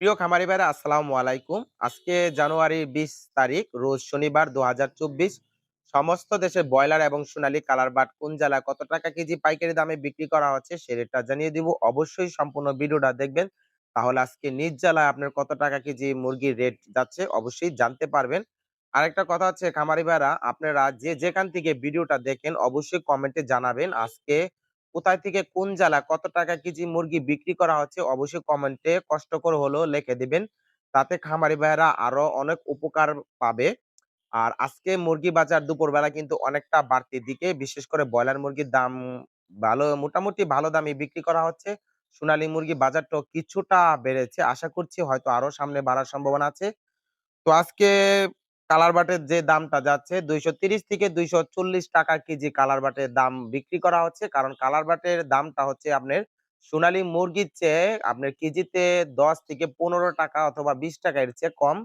প্রিয় খামারি ভাইরা, আসসালামু আলাইকুম। আজকে জানুয়ারির বিশ তারিখ, রোজ শনিবার দু সমস্ত দেশে ব্রয়লার এবং সোনালী কালার বাট কোন জেলায় কত টাকা কেজি পাইকারি দামে বিক্রি করা হচ্ছে সে রেটটা জানিয়ে দিব। অবশ্যই সম্পূর্ণ ভিডিওটা দেখবেন। তাহলে আজকে নিজ জেলায় আপনার কত টাকা কেজি মুরগির রেট যাচ্ছে অবশ্যই জানতে পারবেন। আরেকটা কথা হচ্ছে, খামারি ভাইরা, আপনারা যে যেখান থেকে ভিডিওটা দেখেন, অবশ্যই কমেন্টে জানাবেন আজকে কোথায় থেকে কোন জেলা কত টাকা কেজি মুরগি বিক্রি করা হচ্ছে, অবশ্যই কমেন্টে কষ্ট করে হলেও লিখে দিবেন। তাতে খামারি ভাইরা আরও অনেক উপকার পাবে। আর আজকে মুরগি বাজার দুপুরবেলা কিন্তু অনেকটা বাড়তির দিকে, বিশেষ করে ব্রয়লার মুরগির দাম ভালো, মোটামুটি ভালো দামে বিক্রি করা হচ্ছে। সোনালী মুরগি বাজারটাও কিছুটা বেড়েছে। আশা করছি হয়তো আরও সামনে বাড়ার সম্ভাবনা আছে। তো আজকে কালার বাটের যে দামটা যাচ্ছে ২৩০ থেকে ২৪০ টাকা কেজি কালার বাটের দাম বিক্রি করা হচ্ছে। কারণ কালার বাটের দামটা হচ্ছে আপনার সোনালী মুরগির চেয়ে আপনার কেজিতে ১০ থেকে ১৫ টাকা অথবা ২০ টাকা এর চেয়ে কম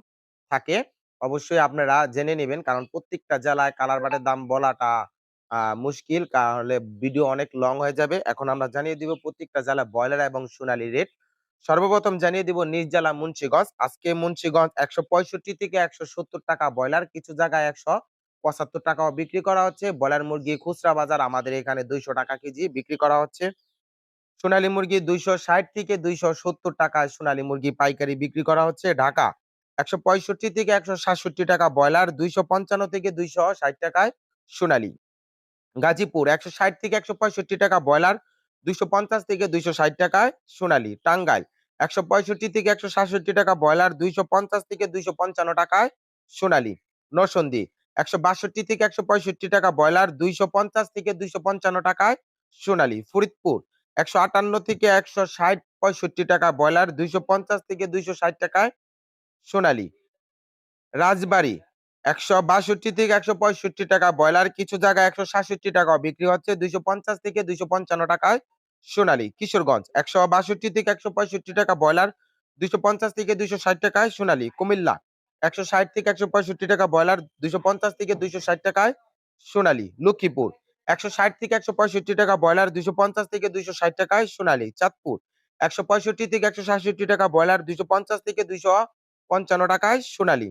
থাকে। অবশ্যই আপনারা জেনে নেবেন, কারণ প্রত্যেকটা জেলায় কালার বাটের দাম বলাটা মুশকিল। তাহলে ভিডিও অনেক লং হয়ে যাবে। এখন আমরা জানিয়ে দিব প্রত্যেকটা জেলায় ব্রয়লার এবং সোনালী রেট। সর্বপ্রথম জানিয়ে দিব নিজ জেলা মুন্সিগঞ্জ। আজকে মুন্সিগঞ্জ ১৬৫ থেকে ১৭০ টাকা ব্রয়লার, কিছু জায়গায় ১৭৫ টাকাও বিক্রি করা হচ্ছে। ব্রয়লার মুরগি খুচরা বাজার আমাদের এখানে ২০০ টাকা কেজি বিক্রি করা হচ্ছে। সোনালী মুরগি ২৬০ থেকে ২৭০ টাকায় সোনালী মুরগি পাইকারি বিক্রি করা হচ্ছে। ঢাকা ১৬৫ থেকে ১৬৭ টাকা ব্রয়লার, ২৫৫ থেকে ২৬০ টাকায় সোনালী। গাজীপুর ১৬০ থেকে ১৬৫ টাকা ব্রয়লার, ২৫০ থেকে ২৬০ টাকায় সোনালী। টাঙ্গাইল ১৬৫ থেকে ১৬৭ টাকা ব্রয়লার, ২৫০ থেকে ২৫৫ টাকায় সোনালী। নরসিংদী ১৬২ থেকে ১৬৫ টাকা ব্রয়লার, ২৫০ থেকে ২৫৫ টাকায় সোনালী। ফরিদপুর ১৫৮ থেকে ১৬০ ৬৫ টাকা ব্রয়লার, ২৫০ থেকে ২৬০ টাকায় সোনালী। রাজবাড়ী ১৬২ থেকে ১৬৫ টাকা ব্রয়লার, কিছু জায়গায় ১৬৭ টাকা বিক্রি হচ্ছে। ২৫০ থেকে ২৫৫ টাকায় সোনালী। কিশোরগঞ্জ ১৬২ থেকে ১৬৫ টাকা ব্রয়লার, ২৫০ থেকে ২৬০ টাকায় সোনালী। কুমিল্লা ১৬০ থেকে ১৬৫ টাকা ব্রয়লার, ২৫০ থেকে ২৬০ টাকায় সোনালী। লক্ষ্মীপুর ১৬০ থেকে ১৬৫ টাকা ব্রয়লার, ২৫০ থেকে ২৬০ টাকায় সোনালী। চাঁদপুর ১৬৫ থেকে ১৬৭ টাকা ব্রয়লার, ২৫০ থেকে ২৫৫ টাকায় সোনালী।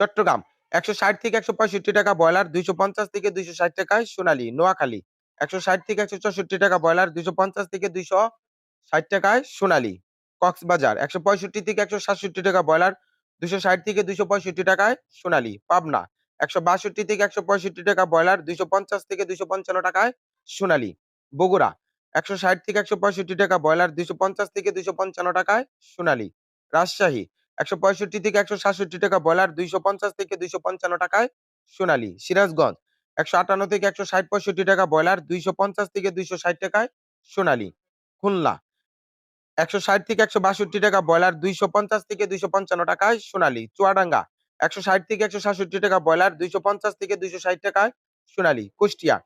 চট্টগ্রাম ১৬০ থেকে ১৬৫ টাকা ব্রয়লার, ২৫০ থেকে ২৬০ টাকায় সোনালী। নোয়াখালী ১৬০ থেকে ১৬৪ টাকা ব্রয়লার, ২৫০ থেকে ২৬০ টাকায় সোনালী। কক্সবাজার ১৬৫ থেকে ১৬৭ টাকা ব্রয়লার, ২৬০ থেকে ২৬৫ টাকায় সোনালী। পাবনা ১৬২ থেকে ১৬৫ টাকা ব্রয়লার, ২৫০ থেকে ২৫৫ টাকায় সোনালী। বগুড়া ১৬০ থেকে ১৬৫ টাকা ব্রয়লার, ২৫০ থেকে ২৫৫ টাকায় সোনালী। রাজশাহী ১৬৫ থেকে ১৬৭ টাকা ব্রয়লার, ২৫০ থেকে ২৫৫ টাকায় সোনালী। সিরাজগঞ্জ ১৫৮ থেকে ১৬০ টাকা ব্রয়লার, ২৫০ থেকে ২৬০ টাকায় সোনালী। খুলনা ১৬০ থেকে ১৬২ টাকা ব্রয়লার, ২৫০ থেকে ২৫৫ টাকায় সোনালি চুয়াডাঙ্গা ১৬০ থেকে ১৬৭ টাকা ব্রয়লার, ২৫০ থেকে ২৬০ টাকায় সোনালী। কুষ্টিয়া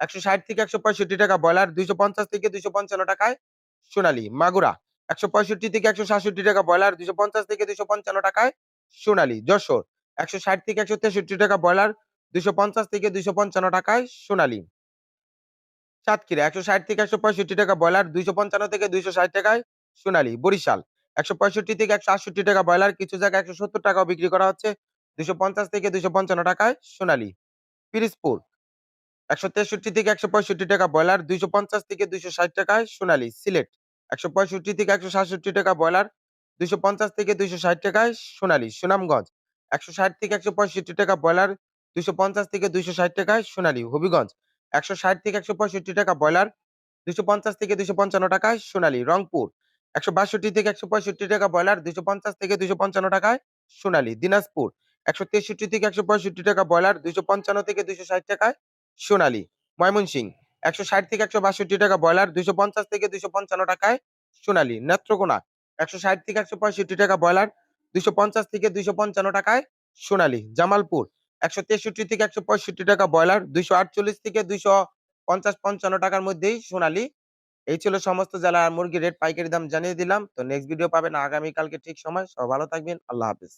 ১৬০ থেকে ১৬৫ টাকা ব্রয়লার, ২৫০ থেকে ২৫৫ টাকায় সোনালি মাগুরা ১৬৫ থেকে ১৬৭ টাকা ব্রয়লার, ২৫০ থেকে ২৫৫ টাকায় সোনালি যশোর ১৬০ থেকে ১৬৩ টাকা ব্রয়লার, ২৫০ থেকে ২৫৫ টাকায় সোনালী। সাতক্ষীরা ১৬০ থেকে ১৬৫ টাকা ব্রয়লার, ২৫৫ থেকে ২৬০ টাকায় সোনালী। বরিশাল ১৬৫ থেকে ১৬৮ টাকা ব্রয়লার, কিছু জায়গায় ১৭০ টাকাও বিক্রি করা হচ্ছে। ২৫০ থেকে ২৫৫ টাকায় সোনালী। পিরিজপুর ১৬৩ থেকে ১৬৫ টাকা ব্রয়লার, ২৫০ থেকে ২৬০ টাকায় সোনালী। সিলেট ১৬৫ থেকে ১৬৭ টাকা ব্রয়লার, ২৫০ থেকে ২৬০ টাকায় সোনালী। সুনামগঞ্জ ১৬০ থেকে ১৬৫ টাকা ব্রয়লার, ২৫০ থেকে ২৬০ টাকায় সোনালী। হবিগঞ্জ ১৬০ থেকে ১৬৫ টাকা ব্রয়লার, ২৫০ থেকে ২৫৫ টাকায় সোনালী। রংপুর ১৬২ থেকে ১৬৫ টাকা ব্রয়লার, ২৫০ থেকে ২৫৫ টাকায় সোনালী। দিনাজপুর ১৬৩ থেকে ১৬৫ টাকা ব্রয়লার, ২৫৫ থেকে ২৬০ টাকায় সোনালী। ময়মনসিংহ ১৬০ থেকে ১৬২ টাকা ব্রয়লার, ২৫০ থেকে ২৫৫ টাকায় সোনালী। নেত্রকোনা ১৬০ থেকে ১৬৫ টাকা ব্রয়লার, ২৫০ থেকে ২৫৫ টাকায় সোনালী। জামালপুর ১৬৩ থেকে ১৬৫ টাকা ব্রয়লার, ২৪৮ থেকে ২৫০-৫৫ টাকার মধ্যেই সোনালি এই ছিল সমস্ত জেলার মুরগির রেট পাইকারি দাম জানিয়ে দিলাম। তো নেক্সট ভিডিও পাবেন আগামীকালকে ঠিক সময়। সব ভালো থাকবেন। আল্লাহ হাফেজ।